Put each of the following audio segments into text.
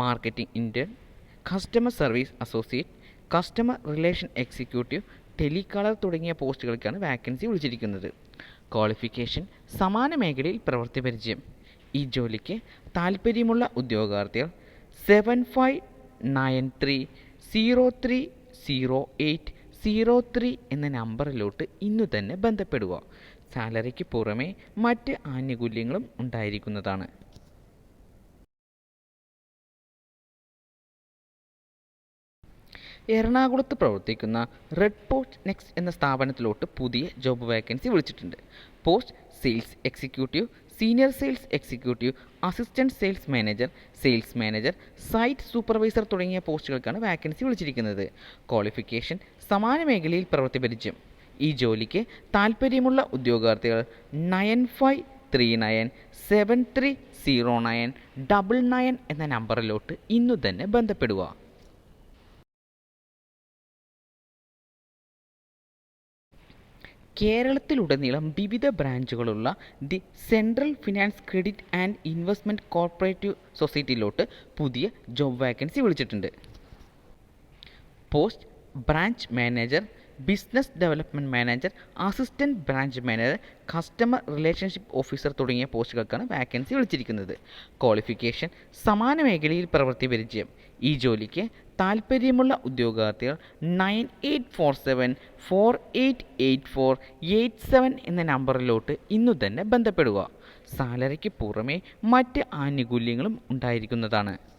marketing intern customer service associate customer relation executive telecaller തുടങ്ങിയ പോസ്റ്റുകൾക്കാണ് vacancy വിളിച്ചിരിക്കുന്നത്. Qualification സമാന മേഖലയിൽ പ്രവൃത്തി പരിചയം. ഈ ജോലിക്ക് താൽപ്പര്യമുള്ള ഉദ്യോഗാർത്ഥികൾ seven five nine three zero three zero eight zero three എന്ന നമ്പറിലോട്ട് ഇന്നു തന്നെ ബന്ധപ്പെടുക. സാലറിക്ക് പുറമേ മറ്റ് ആനുകൂല്യങ്ങളും ഉണ്ടായിരിക്കുന്നതാണ്. എറണാകുളത്ത് പ്രവർത്തിക്കുന്ന റെഡ് പോസ്റ്റ് നെക്സ്റ്റ് എന്ന സ്ഥാപനത്തിലോട്ട് പുതിയ ജോബ് വേക്കൻസി വിളിച്ചിട്ടുണ്ട്. Post sales executive senior sales executive assistant sales manager sales manager site supervisor തുടങ്ങിയ പോസ്റ്റുകൾക്കാണ് വാക്കൻസി വിളിച്ചിരിക്കുന്നത്. ക്വാളിഫിക്കേഷൻ സമാന മേഖലയിൽ പ്രവൃത്തി പരിചയം ഈ ജോലിക്ക് താൽപ്പര്യമുള്ള ഉദ്യോഗാർത്ഥികൾ nine five three nine seven three zero nine double nine എന്ന നമ്പറിലോട്ട് ഇന്നു തന്നെ ബന്ധപ്പെടുക. കേരളത്തിലുടനീളം വിവിധ ബ്രാഞ്ചുകളുള്ള the central finance credit and investment cooperative സൊസൈറ്റിയിലോട്ട് പുതിയ ജോബ് വാക്കൻസി വിളിച്ചിട്ടുണ്ട്. Post branch manager business development manager assistant branch manager customer relationship officer തുടങ്ങിയ പോസ്റ്റുകൾക്കാണ് വാക്കൻസി വിളിച്ചിരിക്കുന്നത്. ക്വാളിഫിക്കേഷൻ സമാന മേഖലയിൽ പ്രവൃത്തി പരിചയം. ഈ ജോലിക്ക് താൽപ്പര്യമുള്ള ഉദ്യോഗാർത്ഥികൾ nine eight four seven four eight eight four eight seven എന്ന നമ്പറിലോട്ട് ഇന്നു തന്നെ ബന്ധപ്പെടുക. സാലറിക്ക് പുറമേ മറ്റ് ആനുകൂല്യങ്ങളും ഉണ്ടായിരിക്കുന്നതാണ്.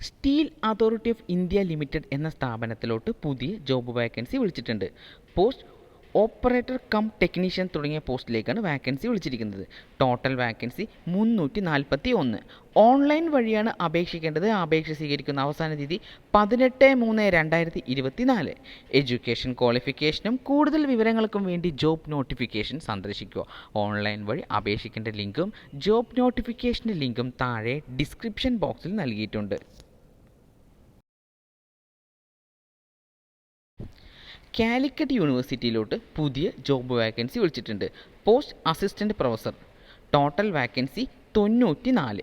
Steel Authority of India Limited എന്ന സ്ഥാപനത്തിലോട്ട് പുതിയ ജോബ് വാക്കൻസി വിളിച്ചിട്ടുണ്ട്. പോസ്റ്റ് ഓപ്പറേറ്റർ കം ടെക്നീഷ്യൻ തുടങ്ങിയ പോസ്റ്റിലേക്കാണ് വാക്കൻസി വിളിച്ചിരിക്കുന്നത്. ടോട്ടൽ വാക്കൻസി മുന്നൂറ്റി നാൽപ്പത്തി ഒന്ന് ഓൺലൈൻ വഴിയാണ് അപേക്ഷിക്കേണ്ടത്. അപേക്ഷ സ്വീകരിക്കുന്ന അവസാന തീയതി പതിനെട്ട് മൂന്ന് രണ്ടായിരത്തി ഇരുപത്തി നാല് എഡ്യൂക്കേഷൻ ക്വാളിഫിക്കേഷനും കൂടുതൽ വിവരങ്ങൾക്കും വേണ്ടി ജോബ് നോട്ടിഫിക്കേഷൻ സന്ദർശിക്കുക. ഓൺലൈൻ വഴി അപേക്ഷിക്കേണ്ട ലിങ്കും ജോബ് നോട്ടിഫിക്കേഷന്റെ ലിങ്കും താഴെ ഡിസ്ക്രിപ്ഷൻ ബോക്സിൽ നൽകിയിട്ടുണ്ട്. കാലിക്കറ്റ് യൂണിവേഴ്സിറ്റിയിലോട്ട് പുതിയ ജോബ് വാക്കൻസി വിളിച്ചിട്ടുണ്ട്. Post assistant professor total vacancy തൊണ്ണൂറ്റി നാല്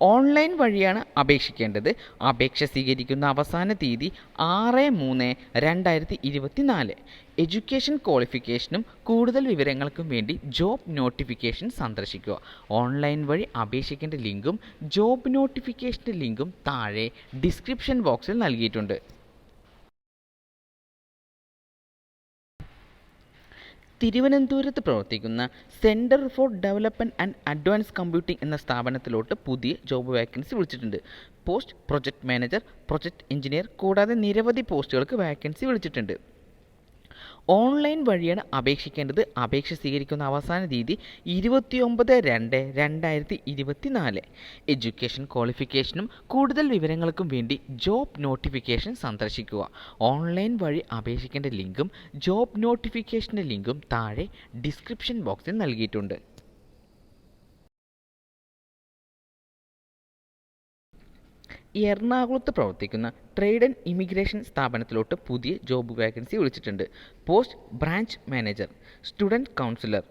ഓൺലൈൻ വഴിയാണ് അപേക്ഷിക്കേണ്ടത്. അപേക്ഷ സ്വീകരിക്കുന്ന അവസാന തീയതി ആറ് മൂന്ന് രണ്ടായിരത്തി ഇരുപത്തി നാല് എഡ്യൂക്കേഷൻ ക്വാളിഫിക്കേഷനും കൂടുതൽ വിവരങ്ങൾക്കും വേണ്ടി ജോബ് നോട്ടിഫിക്കേഷൻ സന്ദർശിക്കുക. ഓൺലൈൻ വഴി അപേക്ഷിക്കേണ്ട ലിങ്കും ജോബ് നോട്ടിഫിക്കേഷന്റെ ലിങ്കും താഴെ ഡിസ്ക്രിപ്ഷൻ ബോക്സിൽ നൽകിയിട്ടുണ്ട്. തിരുവനന്തപുരത്ത് പ്രവർത്തിക്കുന്ന centre for development and advance computing എന്ന സ്ഥാപനത്തിലോട്ട് പുതിയ ജോബ് വാക്കൻസി വിളിച്ചിട്ടുണ്ട്. Post project manager project engineer കൂടാതെ നിരവധി പോസ്റ്റുകൾക്ക് വാക്കൻസി വിളിച്ചിട്ടുണ്ട്. ഓൺലൈൻ വഴിയാണ് അപേക്ഷിക്കേണ്ടത്. അപേക്ഷ സ്വീകരിക്കുന്ന അവസാന തീയതി ഇരുപത്തിയൊമ്പത് രണ്ട് രണ്ടായിരത്തി ഇരുപത്തി നാല് എഡ്യൂക്കേഷൻ ക്വാളിഫിക്കേഷനും കൂടുതൽ വിവരങ്ങൾക്കും വേണ്ടി ജോബ് നോട്ടിഫിക്കേഷൻ സന്ദർശിക്കുക. ഓൺലൈൻ വഴി അപേക്ഷിക്കേണ്ട ലിങ്കും ജോബ് നോട്ടിഫിക്കേഷന്റെ ലിങ്കും താഴെ ഡിസ്ക്രിപ്ഷൻ ബോക്സിൽ നൽകിയിട്ടുണ്ട്. എറണാകുളത്ത് പ്രവർത്തിക്കുന്ന ട്രേഡ് ആൻഡ് ഇമിഗ്രേഷൻ സ്ഥാപനത്തിലോട്ട് പുതിയ ജോബ് വേക്കൻസി വിളിച്ചിട്ടുണ്ട്. Post branch manager student counsellor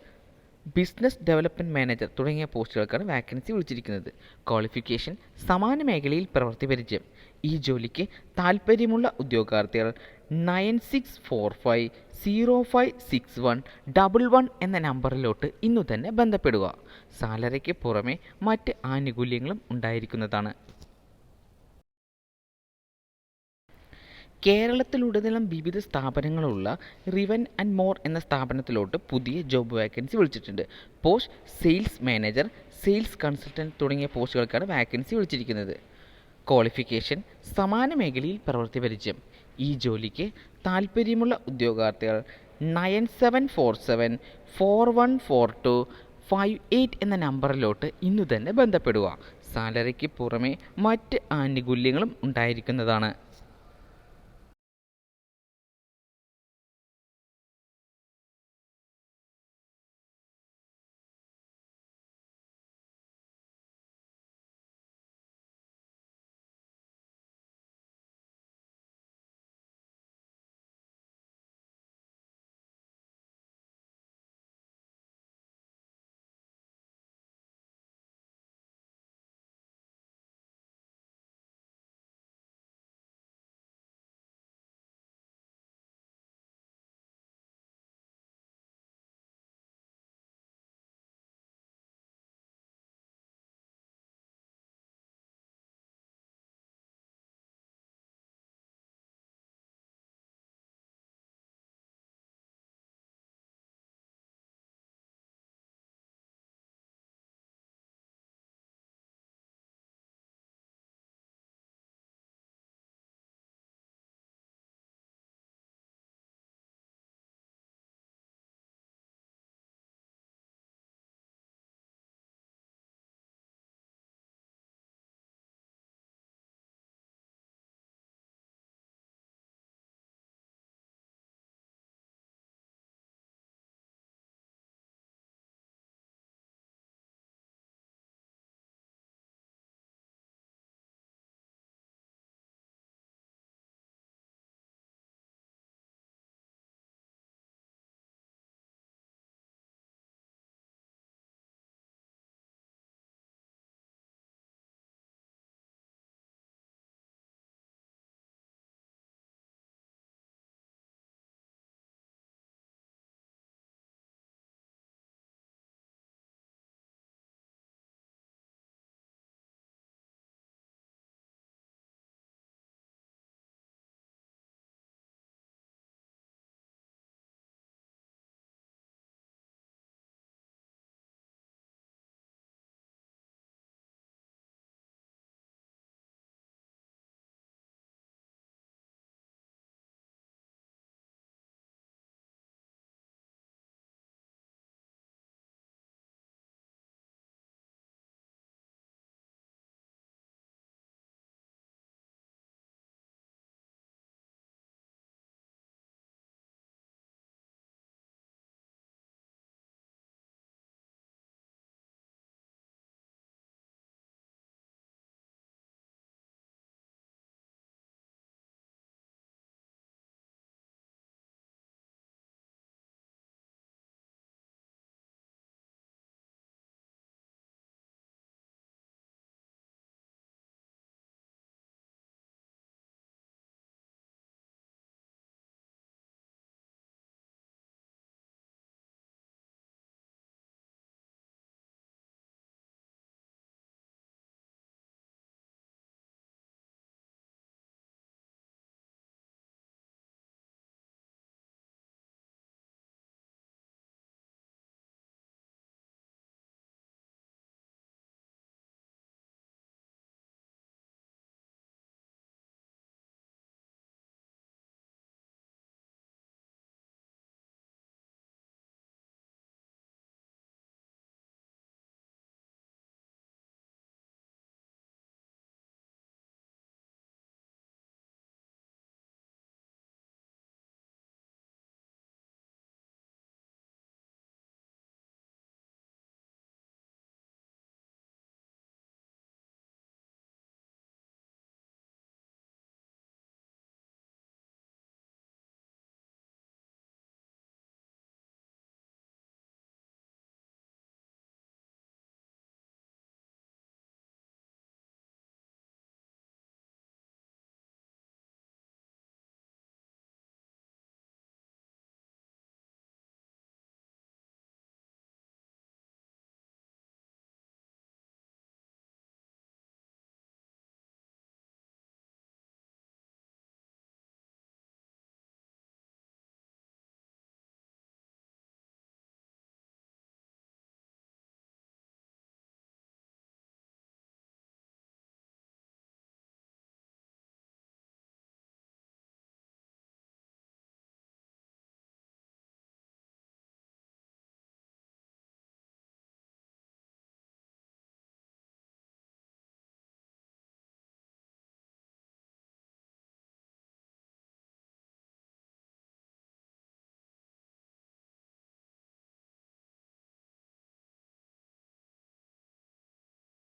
business development manager തുടങ്ങിയ പോസ്റ്റുകൾക്കാണ് വാക്കൻസി വിളിച്ചിരിക്കുന്നത്. ക്വാളിഫിക്കേഷൻ സമാന മേഖലയിൽ പ്രവൃത്തി പരിചയം. ഈ ജോലിക്ക് താൽപ്പര്യമുള്ള ഉദ്യോഗാർത്ഥികൾ nine six four five zero five six one double one എന്ന നമ്പറിലോട്ട് ഇന്നു തന്നെ ബന്ധപ്പെടുക. സാലറിക്ക് പുറമെ മറ്റ് ആനുകൂല്യങ്ങളും ഉണ്ടായിരിക്കുന്നതാണ്. കേരളത്തിലുടനീളം വിവിധ സ്ഥാപനങ്ങളുള്ള റിവൻ ആൻഡ് മോർ എന്ന സ്ഥാപനത്തിലോട്ട് പുതിയ ജോബ് വാക്കൻസി വിളിച്ചിട്ടുണ്ട്. Post sales manager sales consultant തുടങ്ങിയ പോസ്റ്റുകൾക്കാണ് വാക്കൻസി വിളിച്ചിരിക്കുന്നത്. ക്വാളിഫിക്കേഷൻ സമാന മേഖലയിൽ പ്രവൃത്തി പരിചയം. ഈ ജോലിക്ക് താൽപ്പര്യമുള്ള ഉദ്യോഗാർത്ഥികൾ nine seven four seven four one four two five eight എന്ന നമ്പറിലോട്ട് ഇന്ന് തന്നെ ബന്ധപ്പെടുക. സാലറിക്ക് പുറമെ മറ്റ് ആനുകൂല്യങ്ങളും ഉണ്ടായിരിക്കുന്നതാണ്.